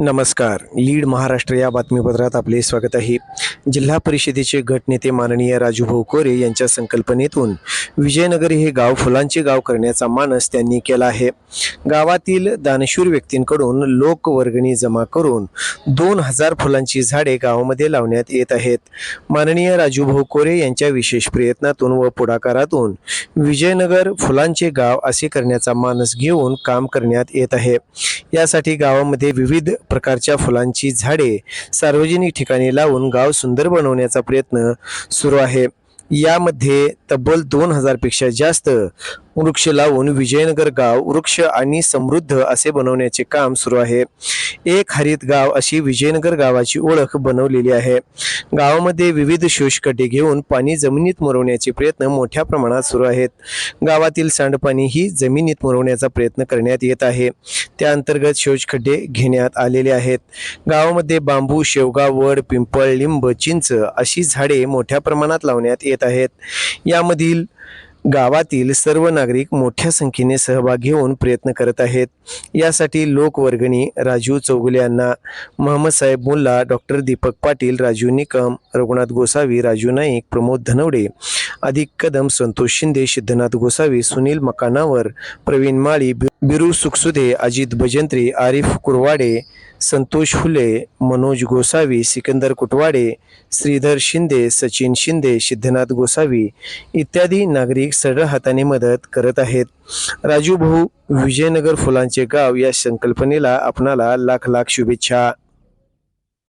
नमस्कार. लीड महाराष्ट्र या बातमीपत्रात आपले स्वागत आहे. जिल्हा परिषदेचे गटनेते माननीय राजूभाऊ कोरे यांच्या संकल्पनेतून विजयनगर हे गाव फुलांचे गाव करण्याचा मानस त्यांनी केला आहे. गावातील दानशूर व्यक्तींकडून लोकवर्गणी जमा करून दोन हजार फुलांची झाडे गावामध्ये लावण्यात येत आहेत. माननीय राजूभाऊ कोरे यांच्या विशेष प्रयत्नातून व पुढाकारातून विजयनगर फुलांचे गाव असे करण्याचा मानस घेऊन काम करण्यात येत आहे. यासाठी गावामध्ये विविध प्रकारच्या फुलांची झाडे सार्वजनिक ठिकाणी लावून गाव सुंदर बनवण्याचा प्रयत्न सुरू आहे. यामध्ये तब्बल दोन हजारपेक्षा जास्त वृक्ष लावून विजयनगर गाव वृक्ष आणि समृद्ध असे बनवण्याचे काम सुरू आहे. एक हरित गाव अशी विजयनगर गावाची ओळख बनवलेली आहे. गावामध्ये विविध शोषखड्डे घेऊन पाणी जमिनीत मुरवण्याचे प्रयत्न मोठ्या प्रमाणात सुरू आहेत. गावातील सांडपाणी ही जमिनीत मुरवण्याचा प्रयत्न करण्यात येत आहे. त्या अंतर्गत शोषखड्डे घेण्यात आलेले आहेत. गावामध्ये बांबू शेवगा वड पिंपळ लिंब चिंच अशी झाडे मोठ्या प्रमाणात लावण्यात येत आहेत. यामधील गावातील सर्व नागरिक मोठ्या संख्येने सहभाग घेऊन प्रयत्न करत आहेत. यासाठी लोकवर्गणी राजू चौगुले यांना मोहम्मदसाहेब मुल्ला डॉक्टर दीपक पाटील राजू निकम रघुनाथ गोसावी राजू नाईक प्रमोद धनवडे अधिक कदम संतोष शिंदे सिद्धनाथ गोसावी सुनील मकानावर प्रवीण माळी बिरू सुखसुदे अजित भजंत्री आरिफ कुरवाडे संतोष फुले मनोज गोसावी सिकंदर कुटवाडे श्रीधर शिंदे सचिन शिंदे सिद्धनाथ गोसावी इत्यादी नागरिक सरळ हाताने मदत करत आहेत. राजू भाऊ विजयनगर फुलांचे गाव या संकल्पनेला आपणाला लाख लाख शुभेच्छा.